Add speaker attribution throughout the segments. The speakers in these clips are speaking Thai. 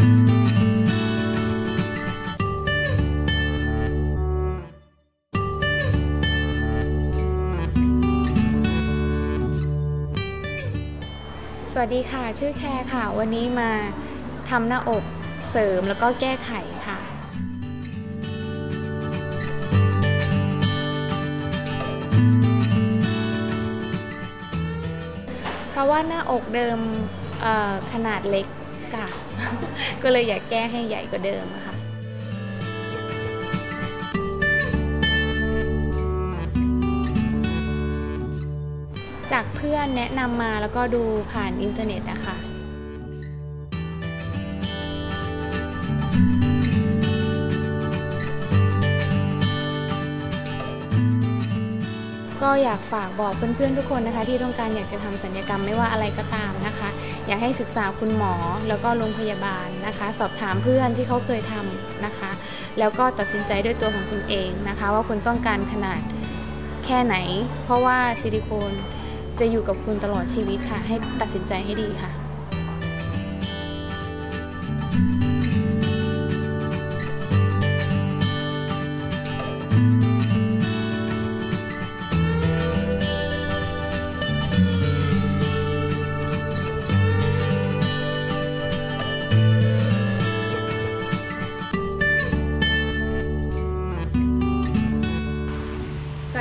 Speaker 1: สวัสดีค่ะ ชื่อแคร์ค่ะ วันนี้มาทำหน้าอกเสริมแล้วก็แก้ไขค่ะ เพราะว่าหน้าอกเดิมขนาดเล็ก ค่ะก็เลยอยากแก้ให้ใหญ่กว่าเดิมอะค่ะจากเพื่อนแนะนำมาแล้วก็ดูผ่านอินเทอร์เน็ตนะคะ ก็อยากฝากบอกเพื่อนๆทุกคนนะคะ ที่ต้องการอยากจะทำสัญญกรรมไม่ว่าอะไรก็ตามนะคะ อยากให้ศึกษาคุณหมอแล้วก็โรงพยาบาลนะคะ สอบถามเพื่อนที่เขาเคยทำนะคะ แล้วก็ตัดสินใจด้วยตัวของคุณเองนะคะ ว่าคุณต้องการขนาดแค่ไหน เพราะว่าซิลิโคนจะอยู่กับคุณตลอดชีวิตค่ะ ให้ตัดสินใจให้ดีค่ะ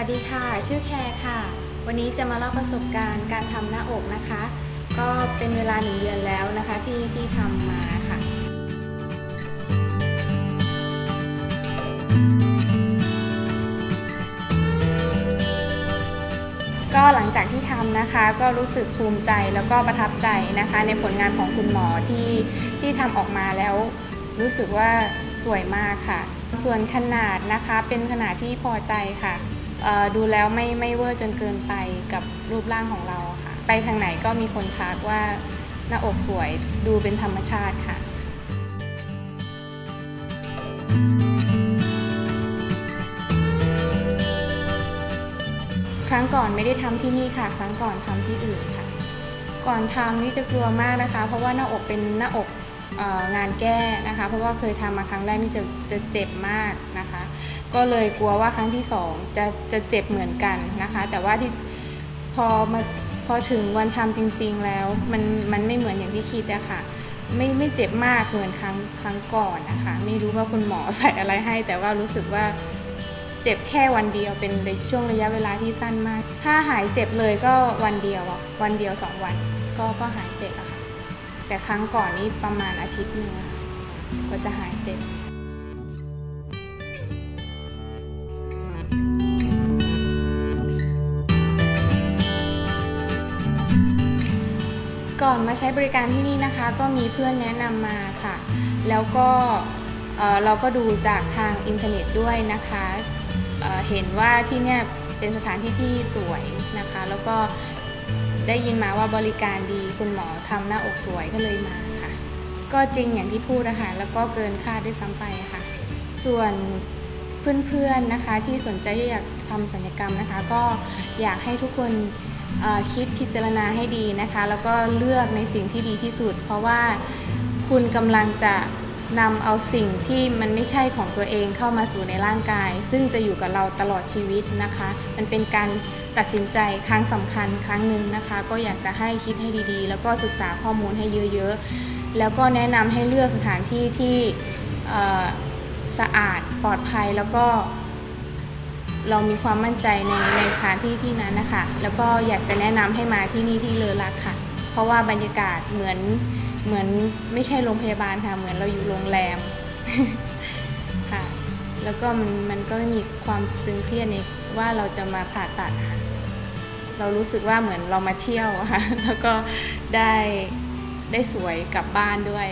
Speaker 1: ดีค่ะ ชื่อแคร์ค่ะ วันนี้จะมาเล่าประสบการณ์การทำหน้าอกนะคะ ก็เป็นเวลาหนึ่งเดือนแล้วนะคะที่ที่ทำมาค่ะก็หลังจากที่ทำนะคะก็รู้สึกภูมิใจแล้วก็ประทับใจนะคะ ในผลงานของคุณหมอที่ที่ทำออกมาแล้ว รู้สึกว่าสวยมากค่ะ ส่วนขนาดนะคะเป็นขนาดที่พอใจค่ะ ดูแล้วไม่ไม่เวอร์จนเกินไปกับรูปร่างของเราค่ะ ไปทางไหนก็มีคนทักว่าหน้าอกสวยดูเป็นธรรมชาติค่ะครั้งก่อนไม่ได้ทำที่นี่ค่ะ ครั้งก่อนทำที่อื่นค่ะ ก่อนทำนี่จะกลัวมากนะคะ เพราะว่าหน้าอกเป็นหน้าอก งานแก้นะคะ เพราะว่าเคยทำมาครั้งแรกนี่จะจะเจ็บมากนะคะ ก็เลยกลัวว่าครั้งที่สองจะจะเจ็บเหมือนกันนะคะ แต่ว่าที่พอมาพอถึงวันทำจริง ๆ แล้วมันมันไม่เหมือนอย่างที่คิดอะค่ะไม่ไม่เจ็บมากเหมือนครั้งครั้งก่อนนะคะ ไม่รู้ว่าคุณหมอใส่อะไรให้ แต่ว่ารู้สึกว่าเจ็บแค่วันเดียวเป็นช่วงระยะเวลาที่สั้นมาก ถ้าหายเจ็บเลยก็วันเดียวอะวันเดียวสองวันก็ก็หายเจ็บอะค่ะ แต่ครั้งก่อนนี้ประมาณอาทิตย์หนึ่งก็จะหายเจ็บก่อนมาใช้บริการที่นี่นะคะ ก็มีเพื่อนแนะนำมาค่ะ แล้วก็เอ่อเราก็ดูจากทางอินเทอร์เน็ตด้วยนะคะเเห็นว่าที่เนี่ยเป็นสถานที่ที่สวยนะคะ แล้วก็ ได้ยินมาว่าบริการดีคุณหมอทำหน้าอกสวยก็เลยมาค่ะ ก็จริงอย่างที่พูดนะคะแล้วก็เกินคาดด้วยซ้ำไปค่ะ ส่วนเพื่อนๆนะคะที่สนใจอยากทำศัลยกรรมนะคะ ก็อยากให้ทุกคนคิดพิจารณาให้ดีนะคะ แล้วก็เลือกในสิ่งที่ดีที่สุด เพราะว่าคุณกำลังจะ นำเอาสิ่งที่มันไม่ใช่ของตัวเองเข้ามาสู่ในร่างกาย ซึ่งจะอยู่กับเราตลอดชีวิตนะคะ มันเป็นการตัดสินใจครั้งสำคัญครั้งหนึ่งนะคะ ก็อยากจะให้คิดให้ดีๆ แล้วก็ศึกษาข้อมูลให้เยอะๆ แล้วก็แนะนำให้เลือกสถานที่ที่สะอาดปลอดภัยแล้วก็เรามีความมั่นใจในในสถานที่ที่นั้นนะคะ แล้วก็อยากจะแนะนำให้มาที่นี่ที่เลอรักค่ะ เพราะว่าบรรยากาศเหมือน เหมือนไม่ใช่โรงพยาบาลค่ะ เหมือนเราอยู่โรงแรมค่ะ แล้วก็มันมันก็ไม่มีความตึงเครียดในว่าเราจะมาผ่าตัดค่ะเรารู้สึกว่าเหมือนเรามาเที่ยวค่ะ แล้วก็ได้ได้สวยกลับบ้านด้วย